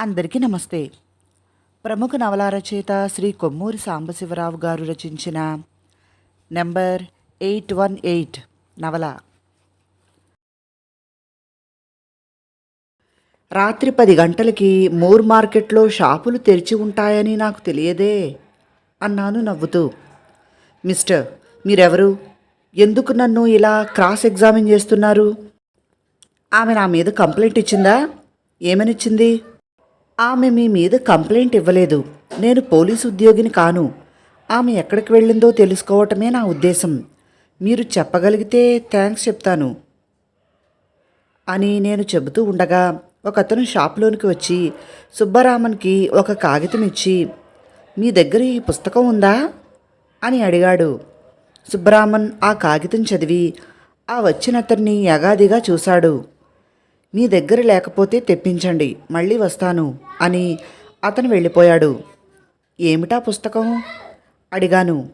అందరికీ నమస్తే. ప్రముఖ నవల రచయిత శ్రీ కొమ్మూరి సాంబశివరావు గారు రచించిన నెంబర్ ఎయిట్ వన్ ఎయిట్ నవల. రాత్రి పది గంటలకి మూర్ మార్కెట్లో షాపులు తెరిచి ఉంటాయని నాకు తెలియదే అన్నాను నవ్వుతూ. మిస్టర్ మీరెవరు? ఎందుకు నన్ను ఇలా క్రాస్ ఎగ్జామిన్ చేస్తున్నారు? ఆమె నా మీద కంప్లైంట్ ఇచ్చిందా? ఏమనిచ్చింది? ఆమె మీ మీద కంప్లైంట్ ఇవ్వలేదు. నేను పోలీసు ఉద్యోగిని కాను. ఆమె ఎక్కడికి వెళ్ళిందో తెలుసుకోవటమే నా ఉద్దేశం. మీరు చెప్పగలిగితే థ్యాంక్స్ చెప్తాను. అని నేను చెబుతూ ఉండగా ఒకతను షాప్లోనికి వచ్చి సుబ్బరామన్కి ఒక కాగితం ఇచ్చి మీ దగ్గర ఈ పుస్తకం ఉందా? అని అడిగాడు. సుబ్బరామన్ ఆ కాగితం చదివి ఆ వచ్చినతన్ని యగాదిగా చూశాడు. మీ దగ్గర లేకపోతే తెప్పించండి మళ్ళీ వస్తాను అని అతను వెళ్ళిపోయాడు. ఏమిటా పుస్తకం? అడిగాను.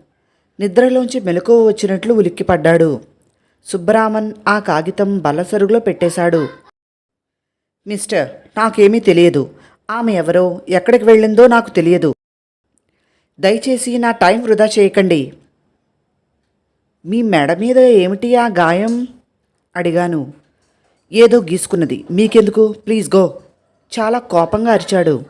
నిద్రలోంచి మెలకువ వచ్చినట్లు ఉలిక్కిపడ్డాడు. సుబ్బరామన్ ఆ కాగితం బల్లసరుగులో పెట్టేశాడు. మిస్టర్ నాకేమీ తెలియదు. ఆమె ఎవరో ఎక్కడికి వెళ్ళిందో నాకు తెలియదు. దయచేసి నా టైం వృధా చేయకండి. మీ మెడ మీద ఏమిటి ఆ గాయం? అడిగాను. ఏదో గీసుకున్నది. మీకెందుకు? Please go. చాలా కోపంగా అరిచాడు.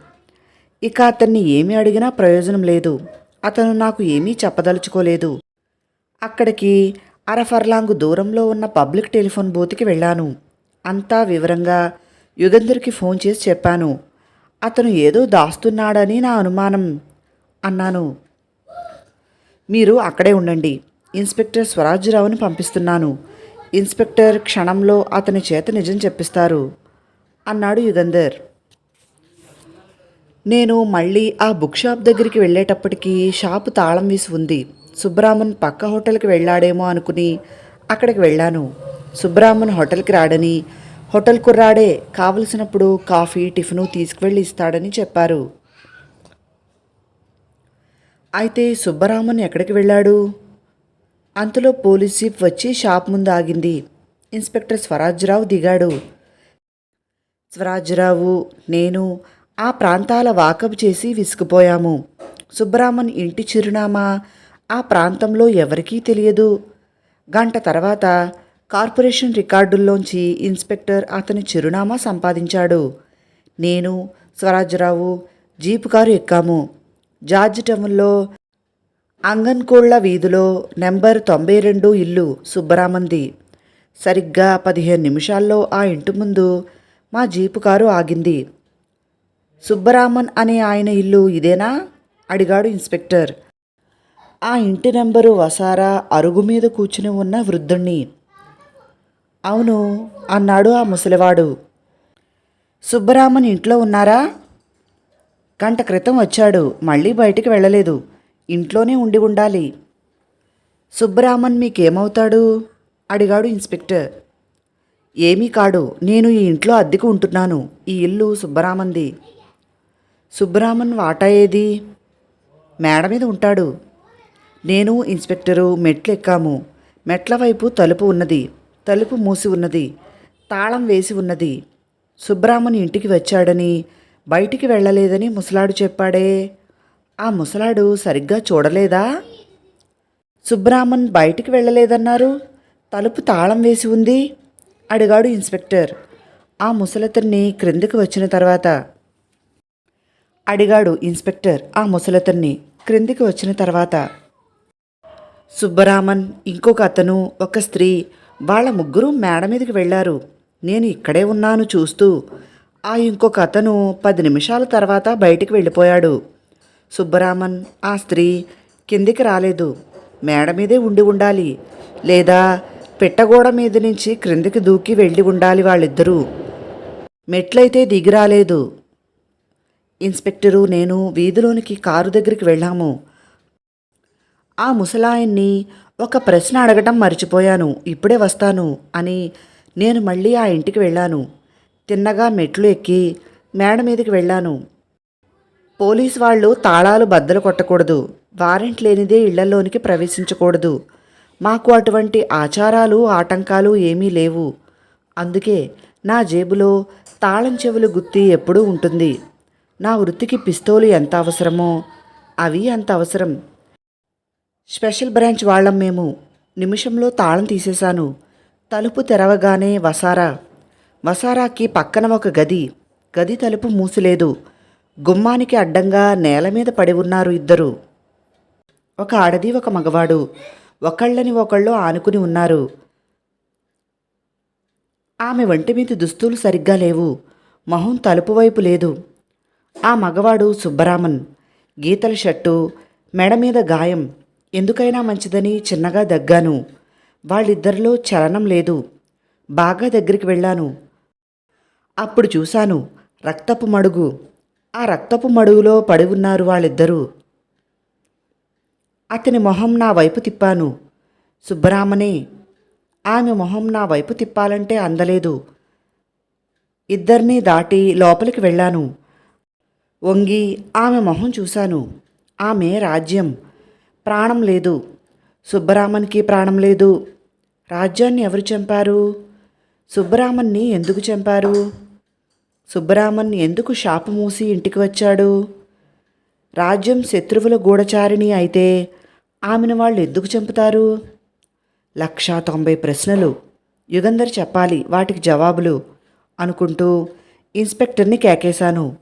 ఇక అతన్ని ఏమి అడిగినా ప్రయోజనం లేదు. అతను నాకు ఏమీ చెప్పదలుచుకోలేదు. అక్కడికి అరఫర్లాంగు దూరంలో ఉన్న పబ్లిక్ టెలిఫోన్ బూత్కి వెళ్ళాను. అంతా వివరంగా యుగంధర్కి ఫోన్ చేసి చెప్పాను. అతను ఏదో దాస్తున్నాడని నా అనుమానం అన్నాను. మీరు అక్కడే ఉండండి. ఇన్స్పెక్టర్ స్వరాజ్యరావుని పంపిస్తున్నాను. ఇన్స్పెక్టర్ క్షణంలో అతని చేత నిజం చెప్పిస్తారు. అన్నాడు యుగంధర్. నేను మళ్ళీ ఆ బుక్ షాప్ దగ్గరికి వెళ్ళేటప్పటికి షాపు తాళం వేసి ఉంది. సుబ్రామన్ పక్క హోటల్కి వెళ్ళాడేమో అనుకుని అక్కడికి వెళ్ళాను. సుబ్రామన్ హోటల్కి రాడని హోటల్ కుర్రాడే కావలసినప్పుడు కాఫీ టిఫిను తీసుకువెళ్ళి ఇస్తాడని చెప్పారు. అయితే సుబ్బరామన్ ఎక్కడికి వెళ్ళాడు? అంతలో పోలీస్ జీప్ వచ్చి షాప్ ముందు ఆగింది ఇన్స్పెక్టర్ స్వరాజ్రావు దిగాడు. స్వరాజ్రావు నేను ఆ ప్రాంతాల వాకబ్ చేసి విసుకుపోయాము. సుబ్బరామన్ ఇంటి చిరునామా ఆ ప్రాంతంలో ఎవరికీ తెలియదు. గంట తర్వాత కార్పొరేషన్ రికార్డుల్లోంచి ఇన్స్పెక్టర్ అతని చిరునామా సంపాదించాడు. నేను స్వరాజ్రావు జీపు కారు ఎక్కాము. జార్జ్ టౌన్లో అంగన్కోళ్ళ వీధిలో నెంబర్ తొంభై రెండు ఇల్లు సుబ్బరామంది. సరిగ్గా పదిహేను నిమిషాల్లో ఆ ఇంటి ముందు మా జీపు కారు ఆగింది. సుబ్బరామన్ అనే ఆయన ఇల్లు ఇదేనా? అడిగాడు ఇన్స్పెక్టర్. ఆ ఇంటి నెంబరు వసారా అరుగు మీద కూర్చుని ఉన్న వృద్ధుణ్ణి. అవును అన్నాడు ఆ ముసలివాడు. సుబ్బరామన్ ఇంట్లో ఉన్నారా? గంట క్రితం వచ్చాడు మళ్ళీ బయటికి వెళ్ళలేదు. ఇంట్లోనే ఉండి ఉండాలి. సుబ్బరామన్ మీకేమవుతాడు? అడిగాడు ఇన్స్పెక్టర్. ఏమీ కాడు నేను ఈ ఇంట్లో అద్దెకు ఉంటున్నాను ఈ ఇల్లు సుబ్బరామంది. సుబ్బరామన్ వాటా ఏది? మేడ మీద ఉంటాడు. నేను ఇన్స్పెక్టరు మెట్లు ఎక్కాము. మెట్ల వైపు తలుపు ఉన్నది. తలుపు మూసి ఉన్నది. తాళం వేసి ఉన్నది. సుబ్బరామన్ ఇంటికి వచ్చాడని బయటికి వెళ్ళలేదని ముసలాడు చెప్పాడే. ఆ ముసలాడు సరిగ్గా చూడలేదా? సుబ్రాహ్మణ్ బయటికి వెళ్ళలేదన్నారు. తలుపు తాళం వేసి ఉంది. అడిగాడు ఇన్స్పెక్టర్. ఆ ముసలతన్ని క్రిందికి వచ్చిన తర్వాత. అడిగాడు ఇన్స్పెక్టర్ ఆ ముసలతన్ని క్రిందికి వచ్చిన తర్వాత. సుబ్బరామన్ ఇంకొక అతను ఒక స్త్రీ వాళ్ళ ముగ్గురు మేడ మీదకి వెళ్ళారు. నేను ఇక్కడే ఉన్నాను చూస్తూ. ఆ ఇంకొక అతను పది నిమిషాల తర్వాత బయటికి వెళ్ళిపోయాడు. సుబ్బరామన్ ఆ స్త్రీ కిందికి రాలేదు. మేడ మీదే ఉండి ఉండాలి. లేదా పెట్టగోడ మీద నుంచి క్రిందికి దూకి వెళ్ళి ఉండాలి వాళ్ళిద్దరూ. మెట్లయితే దిగి రాలేదు. ఇన్స్పెక్టరు నేను వీధిలోనికి కారు దగ్గరికి వెళ్ళాము. ఆ ముసలాయన్ని ఒక ప్రశ్న అడగటం మర్చిపోయాను. ఇప్పుడే వస్తాను అని నేను మళ్ళీ ఆ ఇంటికి వెళ్ళాను. తిన్నగా మెట్లు ఎక్కి మేడ మీదకి వెళ్ళాను. పోలీస్ వాళ్ళు తాళాలు బద్దలు కొట్టకూడదు. వారెంట్ లేనిదే ఇళ్ళలోనికి ప్రవేశించకూడదు. మాకు అటువంటి ఆచారాలు ఆటంకాలు ఏమీ లేవు. అందుకే నా జేబులో తాళం చెవులు గుత్తి ఎప్పుడూ ఉంటుంది. నా వృత్తికి పిస్తోలు ఎంత అవసరమో అవి అంత అవసరం. స్పెషల్ బ్రాంచ్ వాళ్ళం మేము. నిమిషంలో తాళం తీసేశాను. తలుపు తెరవగానే వసారా. వసారాకి పక్కన ఒక గది. గది తలుపు మూసిలేదు. గుమ్మానికి అడ్డంగా నేల మీద పడి ఉన్నారు ఇద్దరు. ఒక ఆడది ఒక మగవాడు. ఒకళ్ళని ఒకళ్ళు ఆనుకుని ఉన్నారు. ఆమె వంటి మీద దుస్తులు సరిగ్గా లేవు. మొహం తలుపు వైపు లేదు. ఆ మగవాడు సుబ్బరామన్. గీతల షర్టు మెడ మీద గాయం. ఎందుకైనా మంచిదని చిన్నగా దగ్గాను. వాళ్ళిద్దరిలో చలనం లేదు. బాగా దగ్గరికి వెళ్ళాను. అప్పుడు చూశాను రక్తపు మడుగు. ఆ రక్తపు మడుగులో పడి ఉన్నారు వాళ్ళిద్దరూ. అతని మొహం నా వైపు తిప్పాను. సుబ్బరామనే ఆమె మొహం నా వైపు తిప్పాలంటే అందలేదు. ఇద్దరినీ దాటి లోపలికి వెళ్ళాను. వంగి ఆమె మొహం చూశాను. ఆమె రాజ్యం. ప్రాణం లేదు. సుబ్బరామన్కి ప్రాణం లేదు. రాజ్యాన్ని ఎవరు చంపారు? సుబ్బరామన్ని ఎందుకు చంపారు? సుబ్బరామన్ ఎందుకు షాపు మూసి ఇంటికి వచ్చాడు? రాజ్యం శత్రువుల గూఢచారిణి అయితే ఆమెను వాళ్ళు ఎందుకు చంపుతారు? లక్షా తొంభై ప్రశ్నలు. యుగంధర్ చెప్పాలి వాటికి జవాబులు అనుకుంటూ ఇన్స్పెక్టర్ని కేకేశాను.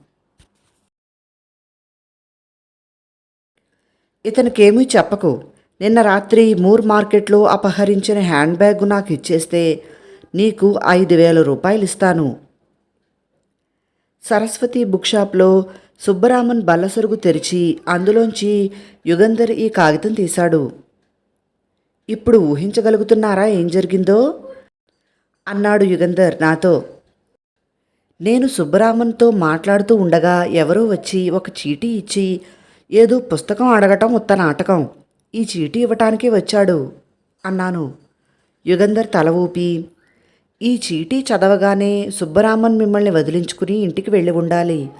ఇతనికేమీ చెప్పకు. నిన్న రాత్రి మూర్ మార్కెట్లో అపహరించిన హ్యాండ్ బ్యాగ్ నాకు ఇచ్చేస్తే నీకు ఐదు వేల రూపాయలు ఇస్తాను సరస్వతి బుక్ షాప్లో సుబ్బరామన్ బల్లసరుగు తెరిచి అందులోంచి యుగంధర్ ఈ కాగితం తీశాడు. ఇప్పుడు ఊహించగలుగుతున్నారా ఏం జరిగిందో? అన్నాడు యుగంధర్ నాతో. నేను సుబ్బరామన్తో మాట్లాడుతూ ఉండగా ఎవరో వచ్చి ఒక చీటీ ఇచ్చి ఏదో పుస్తకం అడగటం ఉత్త నాటకం ఈ చీటీ ఇవ్వటానికి వచ్చాడు అన్నాను. యుగంధర్ తల ఊపి ఈ చీటీ చదవగానే సుబ్బరామన్ మిమ్మల్ని వదిలించుకుని ఇంటికి వెళ్ళి ఉండాలి.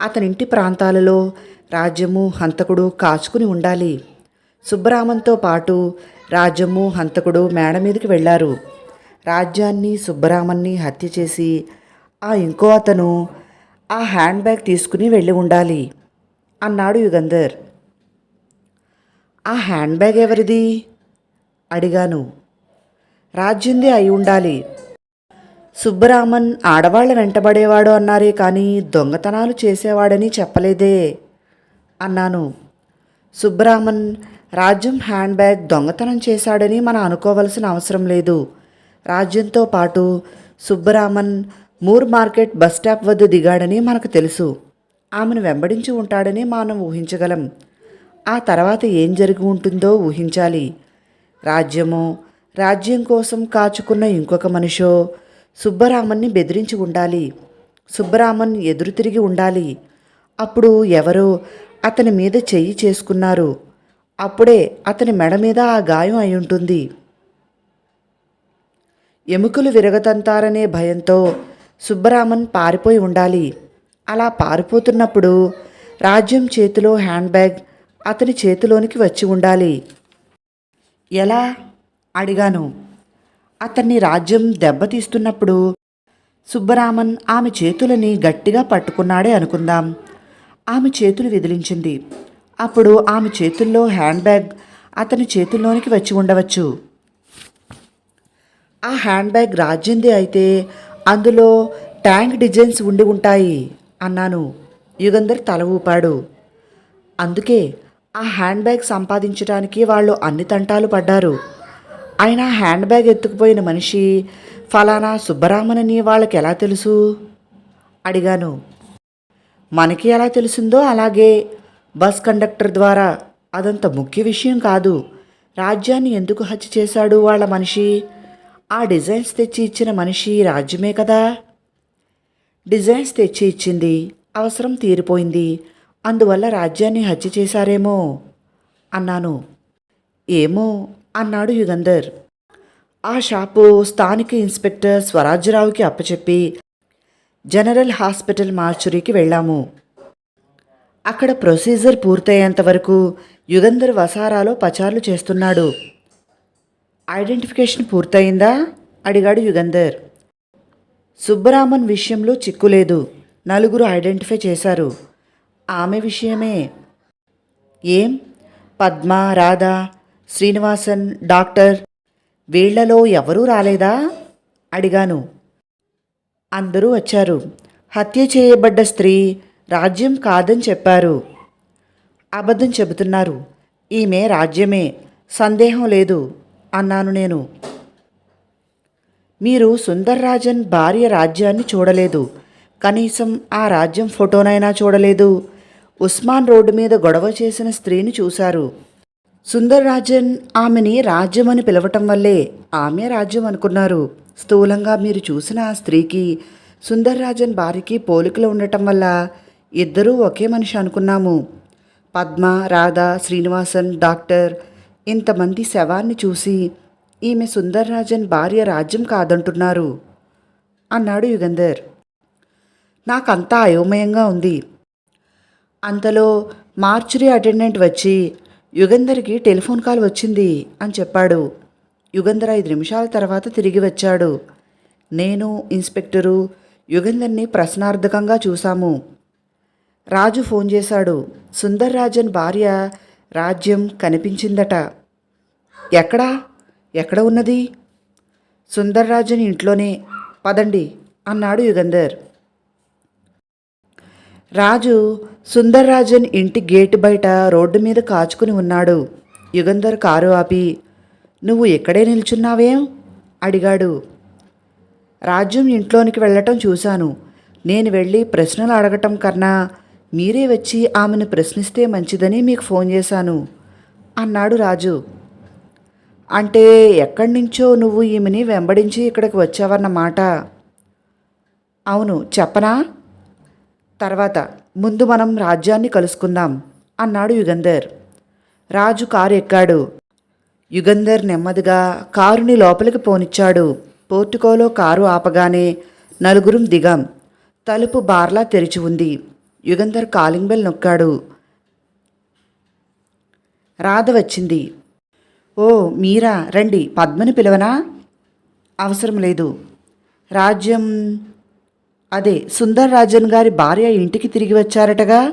అతనింటి ప్రాంతాలలో రాజ్యము హంతకుడు కాచుకుని ఉండాలి. సుబ్బరామన్తో పాటు రాజ్యము హంతకుడు మేడ మీదకి వెళ్ళారు. రాజ్యాన్ని సుబ్బరామన్ని హత్య చేసి ఆ ఇంకో అతను ఆ హ్యాండ్ బ్యాగ్ తీసుకుని వెళ్ళి ఉండాలి అన్నాడు యుగంధర్. ఆ హ్యాండ్ బ్యాగ్ ఎవరిది? అడిగాను. రాజ్యంది అయి ఉండాలి. సుబ్బరామన్ ఆడవాళ్ళ వెంటబడేవాడు అన్నారే కానీ దొంగతనాలు చేసేవాడని చెప్పలేదే అన్నాను. సుబ్బరామన్ రాజ్యం హ్యాండ్ బ్యాగ్ దొంగతనం చేశాడని మనం అనుకోవలసిన అవసరం లేదు. రాజ్యంతో పాటు Subbaraman Moore market bus stop వద్ద దిగాడని మనకు తెలుసు. ఆమెను వెంబడించి ఉంటాడని మనం ఊహించగలం. ఆ తర్వాత ఏం జరిగి ఉంటుందో ఊహించాలి. రాజ్యమో రాజ్యం కోసం కాచుకున్న ఇంకొక మనిషో సుబ్బరామన్ని బెదిరించి ఉండాలి. సుబ్బరామన్ ఎదురు తిరిగి ఉండాలి. అప్పుడు ఎవరో అతని మీద చెయ్యి చేసుకున్నారు. అప్పుడే అతని మెడ మీద ఆ గాయం అయి ఉంటుంది. ఎముకలు విరగతంతారనే భయంతో సుబ్బరామన్ పారిపోయి ఉండాలి. అలా పారిపోతున్నప్పుడు రాజ్యం చేతిలో హ్యాండ్ బ్యాగ్ అతని చేతిలోనికి వచ్చి ఉండాలి. ఎలా? అడిగాను. అతన్ని రాజ్యం దెబ్బతీస్తున్నప్పుడు సుబ్బరామన్ ఆమె చేతులని గట్టిగా పట్టుకున్నాడే అనుకుందాం. ఆమె చేతులు విదిలించింది. అప్పుడు ఆమె చేతుల్లో హ్యాండ్ బ్యాగ్ అతని చేతుల్లోనికి వచ్చి ఉండవచ్చు. ఆ హ్యాండ్ బ్యాగ్ రాజ్యంది అయితే అందులో ట్యాంక్ డిజైన్స్ ఉండి ఉంటాయి అన్నాను. యుగంధర్ తల ఊపాడు. అందుకే ఆ హ్యాండ్ బ్యాగ్ సంపాదించడానికి వాళ్ళు అన్ని తంటాలు పడ్డారు. ఆయన హ్యాండ్ బ్యాగ్ ఎత్తుకుపోయిన మనిషి ఫలానా సుబ్బరామనని వాళ్ళకి ఎలా తెలుసు? అడిగాను. మనకి ఎలా తెలిసిందో అలాగే బస్ కండక్టర్ ద్వారా అదంత ముఖ్య విషయం కాదు. రాజ్యాన్ని ఎందుకు హత్య చేశాడు వాళ్ళ మనిషి? ఆ డిజైన్స్ తెచ్చి ఇచ్చిన మనిషి రాజ్యమే కదా? డిజైన్స్ తెచ్చి ఇచ్చింది అవసరం తీరిపోయింది. అందువల్ల రాజ్యాన్ని హత్య చేశారేమో? అన్నాను. ఏమో అన్నాడు యుగంధర్. ఆ షాపు స్థానిక ఇన్స్పెక్టర్ స్వరాజ్యరావుకి అప్పచెప్పి జనరల్ హాస్పిటల్ మార్చురీకి వెళ్ళాము. అక్కడ ప్రొసీజర్ పూర్తయ్యేంత వరకు యుగంధర్ వసారాలో పచారులు చేస్తున్నాడు. ఐడెంటిఫికేషన్ పూర్తయిందా? అడిగాడు యుగంధర్. సుబ్బరామన్ విషయంలో చిక్కులేదు. నలుగురు ఐడెంటిఫై చేశారు. ఆమె విషయమే. ఏం? పద్మ రాధా శ్రీనివాసన్ డాక్టర్. వీళ్ళలో ఎవరూ రాలేదా? అడిగాను. అందరూ వచ్చారు. హత్య చేయబడ్డ స్త్రీ రాజ్యం కాదని చెప్పారు. అబద్ధం చెబుతున్నారు. ఈమె రాజ్యమే. సందేహం లేదు అన్నాను నేను. మీరు సుందర్రాజన్ భార్య రాజ్యాన్ని చూడలేదు. కనీసం ఆ రాజ్యం ఫోటోనైనా చూడలేదు. ఉస్మాన్ రోడ్డు మీద గొడవ చేసిన స్త్రీని చూశారు. సుందర్రాజన్ ఆమెని రాజ్యం అని పిలవటం వల్లే ఆమె రాజ్యం అనుకున్నారు. స్థూలంగా మీరు చూసిన ఆ స్త్రీకి సుందర్రాజన్ భార్యకి పోలికలు ఉండటం వల్ల ఇద్దరూ ఒకే మనిషి అనుకున్నాము. పద్మ రాధ శ్రీనివాసన్ డాక్టర్ ఇంతమంది శవాన్ని చూసి ఈమె సుందర్రాజన్ భార్య రాజ్యం కాదంటున్నారు అన్నాడు యుగంధర్. నాకంతా అయోమయంగా ఉంది. అంతలో మార్చురీ అటెండెంట్ వచ్చి యుగంధర్కి టెలిఫోన్ కాల్ వచ్చింది అని చెప్పాడు. యుగంధర్ ఐదు నిమిషాల తర్వాత తిరిగి వచ్చాడు. నేను ఇన్స్పెక్టరు యుగంధర్ని ప్రశ్నార్థకంగా చూశాము. రాజు ఫోన్ చేశాడు. సుందర్ రాజన్ భార్య రాజ్యం కనిపించిందట. ఎక్కడా? ఎక్కడ ఉన్నది? సుందర్ రాజన్ ఇంట్లోనే. పదండి అన్నాడు యుగంధర్. రాజు సుందర్రాజన్ ఇంటి గేటు బయట రోడ్డు మీద కాచుకుని ఉన్నాడు. యుగంధర్ కారు ఆపి నువ్వు ఎక్కడే నిల్చున్నావేం అడిగాడు. రాజ్యం ఇంట్లోనికి వెళ్ళటం చూశాను. నేను వెళ్ళి ప్రశ్నలు అడగటం కన్నా మీరే వచ్చి ఆమెను ప్రశ్నిస్తే మంచిదని మీకు ఫోన్ చేశాను అన్నాడు రాజు. అంటే ఎక్కడి నుంచో నువ్వు ఈమెని వెంబడించి ఇక్కడికి వచ్చావన్నమాట? అవును చెప్పనా? తర్వాత ముందు మనం రాజ్యాన్ని కలుసుకుందాం అన్నాడు యుగంధర్. రాజు కారు ఎక్కాడు యుగంధర్ నెమ్మదిగా కారుని లోపలికి పోనిచ్చాడు. పోర్టుకోలో కారు ఆపగానే నలుగురం దిగాం. తలుపు బార్లా తెరిచి ఉంది. యుగంధర్ కాలింగ్ బెల్ నొక్కాడు. రాధ వచ్చింది. ఓ మీరా? రండి పద్మని పిలవనా? అవసరం లేదు. రాజ్యం అదే సుందర్ రాజన్ గారి భార్య ఇంటికి తిరిగి వచ్చారటగా?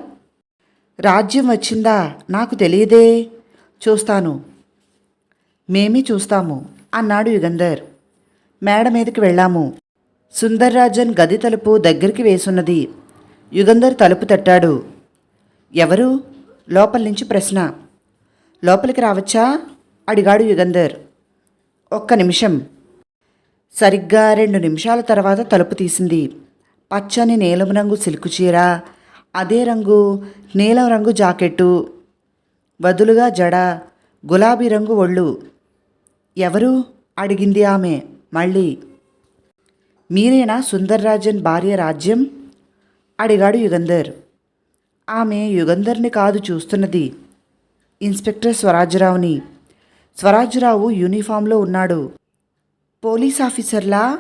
రాజ్యం వచ్చిందా? నాకు తెలియదే. చూస్తాను. మేమీ చూస్తాము అన్నాడు యుగంధర్. మేడ మీదకి వెళ్ళాము. సుందర్ రాజన్ గది తలుపు దగ్గరికి వేసున్నది. యుగంధర్ తలుపు తట్టాడు. ఎవరు? లోపల నుంచి ప్రశ్న. లోపలికి రావచ్చా? అడిగాడు యుగంధర్. ఒక్క నిమిషం. సరిగ్గా రెండు నిమిషాల తర్వాత తలుపు తీసింది. పచ్చని నీలం రంగు సిల్కు చీర అదే రంగు నీలం రంగు జాకెట్టు వదులుగా జడ గులాబీ రంగు ఒళ్ళు. ఎవరు? అడిగింది ఆమె మళ్ళీ. మీరేనా సుందర్రాజన్ భార్య రాజ్యం? అడిగాడు యుగంధర్. ఆమె యుగంధర్ని కాదు చూస్తున్నది. ఇన్స్పెక్టర్ స్వరాజ్యరావుని స్వరాజ్యరావు యూనిఫామ్లో ఉన్నాడు. పోలీస్ ఆఫీసర్లా?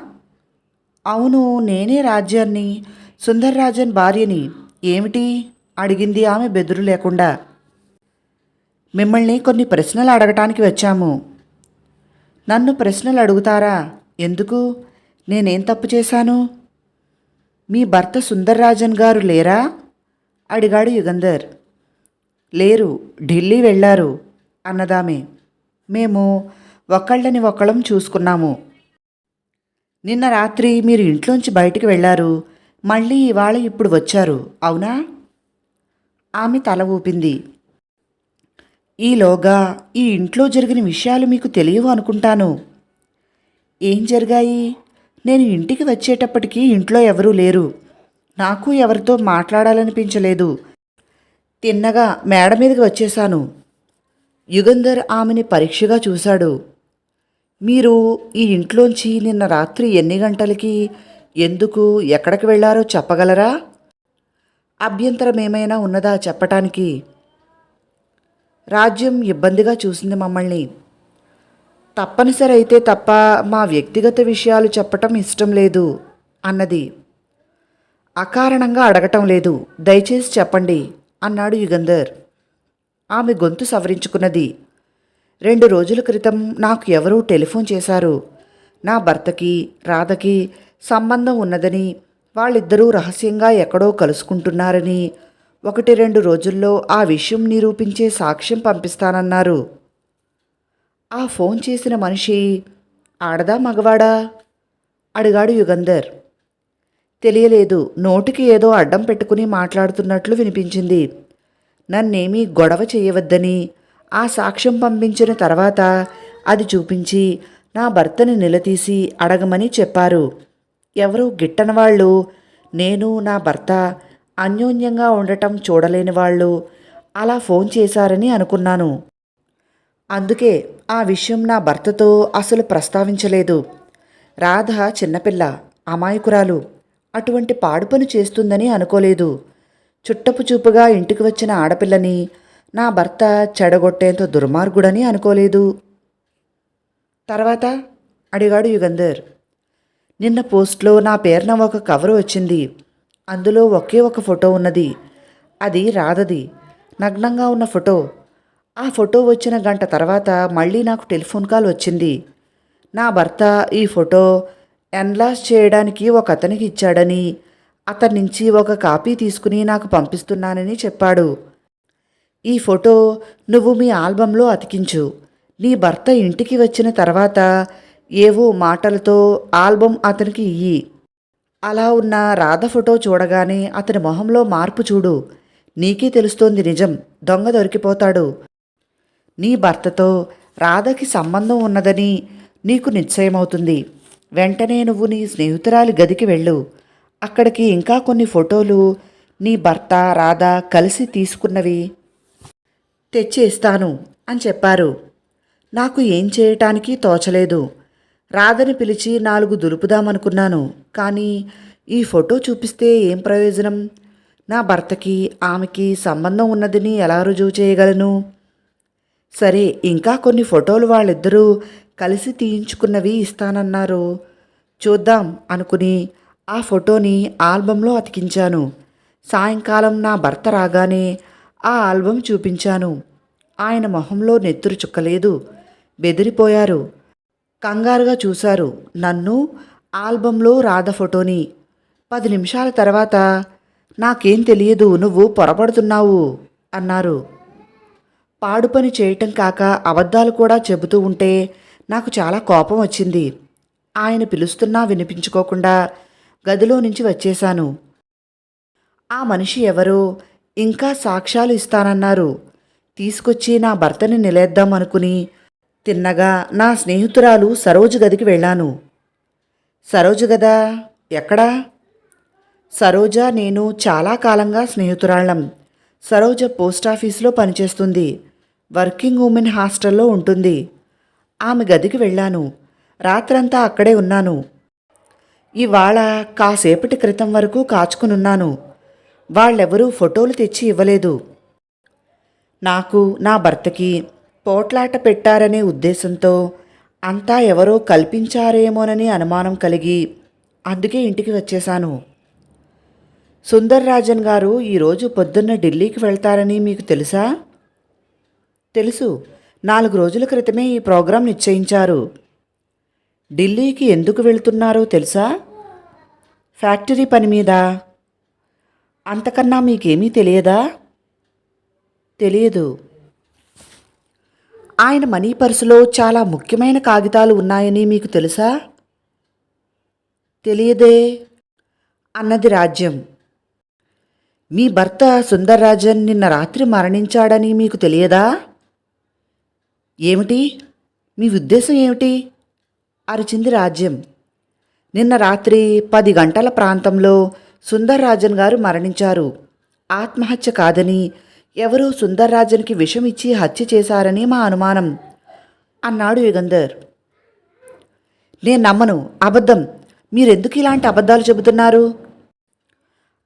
అవును నేనే రాజ్యాన్ని సుందర్రాజన్ భార్యని ఏమిటి? అడిగింది ఆమె బెదురు లేకుండా. మిమ్మల్ని కొన్ని ప్రశ్నలు అడగటానికి వచ్చాము. నన్ను ప్రశ్నలు అడుగుతారా? ఎందుకు? నేనేం తప్పు చేశాను? మీ భర్త సుందర్రాజన్ గారు లేరా? అడిగాడు యుగంధర్. లేరు ఢిల్లీ వెళ్ళారు అన్నదామే. మేము ఒకళ్ళని ఒకళ్ళం చూసుకున్నాము. నిన్న రాత్రి మీరు ఇంట్లోంచి బయటికి వెళ్ళారు. మళ్ళీ ఇవాళ ఇప్పుడు వచ్చారు. అవునా? ఆమె తల ఊపింది. ఈలోగా ఈ ఇంట్లో జరిగిన విషయాలు మీకు తెలియవు అనుకుంటాను. ఏం జరిగాయి? నేను ఇంటికి వచ్చేటప్పటికి ఇంట్లో ఎవరూ లేరు. నాకు ఎవరితో మాట్లాడాలనిపించలేదు. తిన్నగా మేడ మీదకి వచ్చేశాను. యుగంధర్ ఆమెని పరీక్షగా చూశాడు. మీరు ఈ ఇంట్లోంచి నిన్న రాత్రి ఎన్ని గంటలకి ఎందుకు ఎక్కడికి వెళ్ళారో చెప్పగలరా? అభ్యంతరం ఏమైనా ఉన్నదా చెప్పటానికి? రాజ్యం ఇబ్బందిగా చూసింది మమ్మల్ని. తప్పనిసరి అయితే తప్ప మా వ్యక్తిగత విషయాలు చెప్పటం ఇష్టం లేదు అన్నది. అకారణంగా అడగటం లేదు. దయచేసి చెప్పండి అన్నాడు యుగంధర్. ఆమె గొంతు సవరించుకున్నది. రెండు రోజుల క్రితం నాకు ఎవరూ టెలిఫోన్ చేశారు. నా భర్తకి రాధకి సంబంధం ఉన్నదని వాళ్ళిద్దరూ రహస్యంగా ఎక్కడో కలుసుకుంటున్నారని ఒకటి రెండు రోజుల్లో ఆ విషయం నిరూపించే సాక్ష్యం పంపిస్తానన్నారు. ఆ ఫోన్ చేసిన మనిషి ఆడదా మగవాడా? అడిగాడు యుగంధర్. తెలియలేదు నోటికి ఏదో అడ్డం పెట్టుకుని మాట్లాడుతున్నట్లు వినిపించింది. నన్నేమీ గొడవ చేయవద్దని ఆ సాక్ష్యం పంపించిన తర్వాత అది చూపించి నా భర్తని నిలదీసి అడగమని చెప్పారు. ఎవరో గిట్టని వాళ్ళు నేను నా భర్త అన్యోన్యంగా ఉండటం చూడలేని వాళ్ళు అలా ఫోన్ చేశారని అనుకున్నాను. అందుకే ఆ విషయం నా భర్తతో అసలు ప్రస్తావించలేదు. రాధ చిన్నపిల్ల అమాయకురాలు అటువంటి పాడుపను చేస్తుందని అనుకోలేదు. చుట్టపు చూపుగా ఇంటికి వచ్చిన ఆడపిల్లని నా భర్త చెడగొట్టేంత దుర్మార్గుడని అనుకోలేదు. తర్వాత అడిగాడు యుగంధర్ నిన్న పోస్ట్లో నా పేరున ఒక కవర్ వచ్చింది. అందులో ఒకే ఒక ఫోటో ఉన్నది. అది రాధది. నగ్నంగా ఉన్న ఫోటో. ఆ ఫోటో వచ్చిన గంట తర్వాత మళ్ళీ నాకు టెలిఫోన్ కాల్ వచ్చింది. నా భర్త ఈ ఫోటో ఎన్లాస్ చేయడానికి ఒక అతనికి ఇచ్చాడని అతని నుంచి ఒక కాపీ తీసుకుని నాకు పంపిస్తున్నానని చెప్పాడు. ఈ ఫోటో నువ్వు మీ ఆల్బంలో అతికించు. నీ భర్త ఇంటికి వచ్చిన తర్వాత ఏవో మాటలతో ఆల్బం అతనికి ఇయ్యి. అలా ఉన్న రాధ ఫోటో చూడగానే అతని మొహంలో మార్పు చూడు. నీకే తెలుస్తోంది నిజం. దొంగ దొరికిపోతాడు. నీ భర్తతో రాధకి సంబంధం ఉన్నదని నీకు నిశ్చయమవుతుంది. వెంటనే నువ్వు నీ స్నేహితురాలి గదికి వెళ్ళు. అక్కడికి ఇంకా కొన్ని ఫోటోలు నీ భర్త రాధ కలిసి తీసుకున్నవి తెచ్చి ఇస్తాను అని చెప్పారు. నాకు ఏం చేయటానికి తోచలేదు. రాధని పిలిచి నాలుగు దులుపుదామనుకున్నాను. కానీ ఈ ఫోటో చూపిస్తే ఏం ప్రయోజనం? నా భర్తకి ఆమెకి సంబంధం ఉన్నదని ఎలా రుజువు చేయగలను? సరే ఇంకా కొన్ని ఫోటోలు వాళ్ళిద్దరూ కలిసి తీయించుకున్నవి ఇస్తానన్నారు. చూద్దాం అనుకుని ఆ ఫోటోని ఆల్బంలో అతికించాను. సాయంకాలం నా భర్త రాగానే ఆ ఆల్బం చూపించాను. ఆయన మొహంలో నెత్తురు చుక్కలేదు. బెదిరిపోయారు. కంగారుగా చూశారు. నన్ను ఆల్బంలో రాధ ఫోటోని. పది నిమిషాల తర్వాత నాకేం తెలియదు నువ్వు పొరపడుతున్నావు అన్నారు. పాడు పని చేయటం కాక అబద్ధాలు కూడా చెబుతూ ఉంటే నాకు చాలా కోపం వచ్చింది. ఆయన పిలుస్తున్నా వినిపించుకోకుండా గదిలో నుంచి వచ్చేశాను. ఆ మనిషి ఎవరో? ఇంకా సాక్ష్యాలు ఇస్తానన్నారు. తీసుకొచ్చి నా భర్తని నిలేద్దామనుకుని తిన్నగా నా స్నేహితురాలు సరోజు గదికి వెళ్ళాను. సరోజు గదా? ఎక్కడా? సరోజ నేను చాలా కాలంగా స్నేహితురాళ్ళం. సరోజ పోస్టాఫీసులో పనిచేస్తుంది. వర్కింగ్ ఉమెన్ హాస్టల్లో ఉంటుంది. ఆమె గదికి వెళ్ళాను. రాత్రంతా అక్కడే ఉన్నాను. ఇవాళ కాసేపటి క్రితం వరకు కాచుకునున్నాను. వాళ్ళెవరూ ఫోటోలు తెచ్చి ఇవ్వలేదు. నాకు నా భర్తకి పోట్లాట పెట్టారనే ఉద్దేశంతో అంతా ఎవరో కల్పించారేమోనని అనుమానం కలిగి అందుకే ఇంటికి వచ్చేశాను. సుందర్ రాజన్ గారు ఈరోజు పొద్దున్న ఢిల్లీకి వెళ్తారని మీకు తెలుసా? తెలుసు. నాలుగు రోజుల క్రితమే ఈ ప్రోగ్రాం నిశ్చయించారు. ఢిల్లీకి ఎందుకు వెళ్తున్నారో తెలుసా? ఫ్యాక్టరీ పని మీద అంతకన్నా మీకేమీ తెలియదా? తెలియదు. ఆయన మనీ పర్సులో చాలా ముఖ్యమైన కాగితాలు ఉన్నాయని మీకు తెలుసా? తెలియదే. అన్నది రాజ్యం. మీ భర్త సుందర్రాజన్ నిన్న రాత్రి మరణించాడని మీకు తెలియదా? ఏమిటి? మీ ఉద్దేశం ఏమిటి? అరిచింది రాజ్యం. నిన్న రాత్రి పది గంటల ప్రాంతంలో సుందర్రాజన్ గారు మరణించారు. ఆత్మహత్య కాదని ఎవరో సుందర్రాజన్కి విషం ఇచ్చి హత్య చేశారని మా అనుమానం. అన్నాడు యుగంధర్. నేను నమ్మను. అబద్ధం. మీరెందుకు ఇలాంటి అబద్ధాలు చెబుతున్నారు?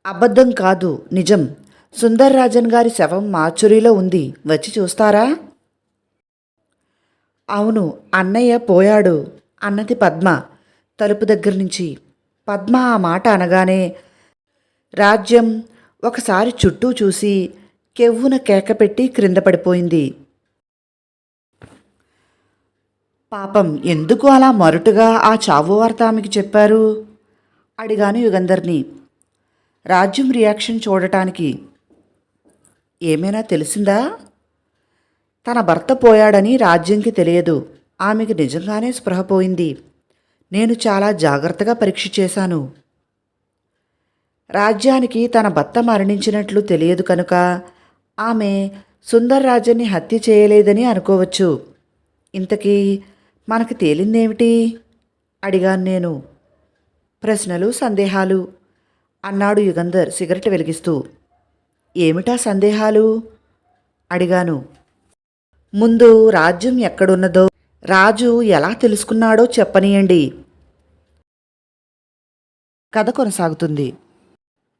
అబద్ధం కాదు. నిజం. సుందర్ రాజన్ గారి శవం మార్చురీలో ఉంది. వచ్చి చూస్తారా? అవును. అన్నయ్య పోయాడు. అన్నది పద్మ తలుపు దగ్గర నుంచి. పద్మ ఆ మాట అనగానే రాజ్యం ఒకసారి చుట్టూ చూసి కెవ్వున కేకపెట్టి క్రింద పడిపోయింది. పాపం ఎందుకు అలా మరుటుగా ఆ చావు వార్త ఆమెకి చెప్పారు? అడిగాను యుగంధర్ని. రాజ్యం రియాక్షన్ చూడటానికి. ఏమైనా తెలిసిందా? తన భర్త పోయాడని రాజ్యంకి తెలియదు. ఆమెకి నిజంగానే స్పృహపోయింది నేను చాలా జాగ్రత్తగా పరీక్ష చేశాను. రాజ్యానికి తన భర్త మరణించినట్లు తెలియదు కనుక ఆమె సుందర్రాజన్ని హత్య చేయలేదని అనుకోవచ్చు. ఇంతకీ మనకు తేలిందేమిటి? అడిగాను నేను. ప్రశ్నలు సందేహాలు అన్నాడు యుగంధర్ సిగరెట్ వెలిగిస్తూ. ఏమిటా సందేహాలు? అడిగాను. ముందు రాజ్యం ఎక్కడున్నదో రాజు ఎలా తెలుసుకున్నాడో చెప్పనీయండి. కథ కొనసాగుతుంది.